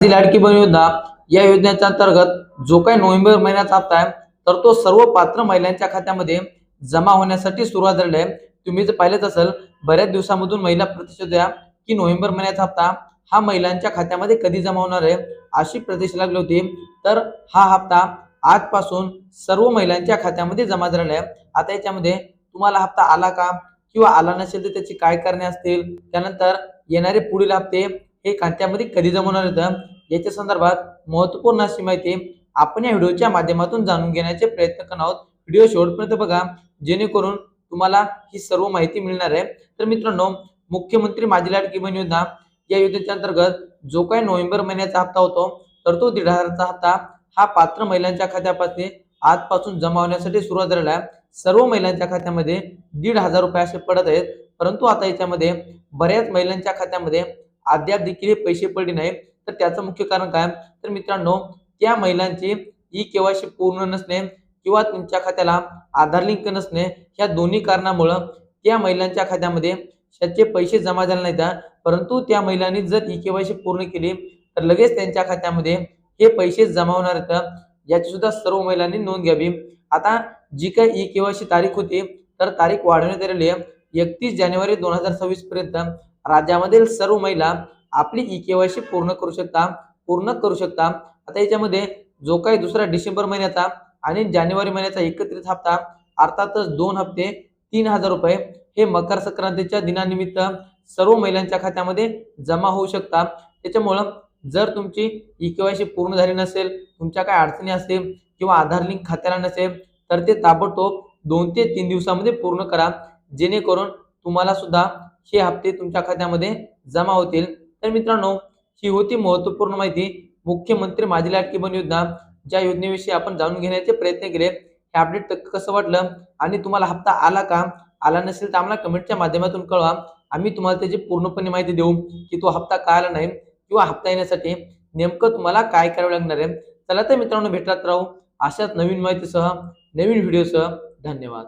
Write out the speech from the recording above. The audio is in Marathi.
ती लाडकी बहीण योजना या योजनेच्या अंतर्गत जो काही नोव्हेंबर महिन्याचा हप्ता आहे तर तो सर्व पात्र महिलांच्या खात्यामध्ये जमा होण्यासाठी सुरुवात झाली आहे. तुम्ही जर पाहिलेच असेल बऱ्याच दिवसामधून महिला प्रतिष्ठा द्या की नोव्हेंबर महिन्याचा हप्ता हा महिलांच्या खात्यामध्ये कधी जमा होणार आहे अशी प्रतिष्ठा लागली होती. तर हा हप्ता आजपासून सर्व महिलांच्या खात्यामध्ये जमा झालेला आहे. आता याच्यामध्ये तुम्हाला हप्ता आला का किंवा आला नसेल तर त्याची काय करणे असतील? त्यानंतर येणारे पुढील हप्ते हे खात्यामध्ये कधी जमवणार येतं याच्या संदर्भात महत्त्वपूर्ण अशी माहिती आपण या व्हिडिओच्या माध्यमातून जाणून घेण्याचे प्रयत्न करणार आहोत. व्हिडिओ शेवटपर्यंत बघा. जेणेकरून तुम्हाला ही सर्व माहिती मिळणार आहे. तर मित्रांनो मुख्यमंत्री माझी लाट किमान योजना या योजनेच्या अंतर्गत जो काही नोव्हेंबर महिन्याचा हप्ता होतो तर तो दीड हजारचा हप्ता हा पात्र महिलांच्या खात्यापासून आजपासून जमा होण्यासाठी सुरुवात झालेला आहे. सर्व महिलांच्या खात्यामध्ये दीड हजार रुपये असे पडत आहेत. परंतु आता याच्यामध्ये बऱ्याच महिलांच्या खात्यामध्ये अद्याप देखील हे पैसे पडले नाही तर त्याचं मुख्य कारण काय? तर मित्रांनो त्या महिलांची ई केवायसी पूर्ण नसणे किंवा तुमच्या खात्याला आधार लिंक नसणे ह्या दोन्ही कारणामुळं त्या महिलांच्या खात्यामध्ये त्याचे पैसे जमा झाले नाहीत. परंतु त्या महिलांनी जर ई केवायसी पूर्ण केली तर लगेच त्यांच्या खात्यामध्ये हे पैसे जमा होणार आहेत. याची सुद्धा सर्व महिलांनी नोंद घ्यावी. आता जी काही ई केवायसी तारीख होती तर तारीख वाढवण्यात आलेली आहे. एकतीस जानेवारी दोन हजार सव्वीस पर्यंत राज्यामधील सर्व महिला आपली ई केवायसी पूर्ण करू शकता पूर्ण करू शकता. आता याच्यामध्ये जो काही दुसरा डिसेंबर महिन्याचा आणि जानेवारी महिन्याचा एकत्रित हप्ता अर्थातच दोन हप्ते तीन हजार रुपये हे मकर संक्रांतीच्या दिनानिमित्त सर्व महिलांच्या खात्यामध्ये जमा होऊ शकतात त्याच्यामुळं जर तुमची ई केवायसी पूर्ण झाली नसेल तुमच्या काय अडचणी असतील किंवा आधार लिंक खात्याला नसेल तर ते ताबडतोब दोन ते तीन दिवसामध्ये पूर्ण करा. जेणेकरून तुम्हाला सुद्धा हे हप्ते तुमच्या खात्यामध्ये जमा होतील. तर मित्रांनो ही होती महत्त्वपूर्ण माहिती. मुख्यमंत्री माझी लाटकी बन योजना ज्या योजनेविषयी आपण जाणून घेण्याचे प्रयत्न केले हे अपडेट कसं वाटलं आणि तुम्हाला हप्ता आला का? आला नसेल तर आम्हाला कमेंटच्या माध्यमातून कळवा. आम्ही तुम्हाला त्याची पूर्णपणे माहिती देऊ की तो हप्ता का आला नाही किंवा हप्ता येण्यासाठी नेमकं तुम्हाला काय करावं लागणार आहे. चला तर मित्रांनो भेटलात राहू अशाच नवीन माहितीसह नवीन व्हिडिओसह धन्यवाद.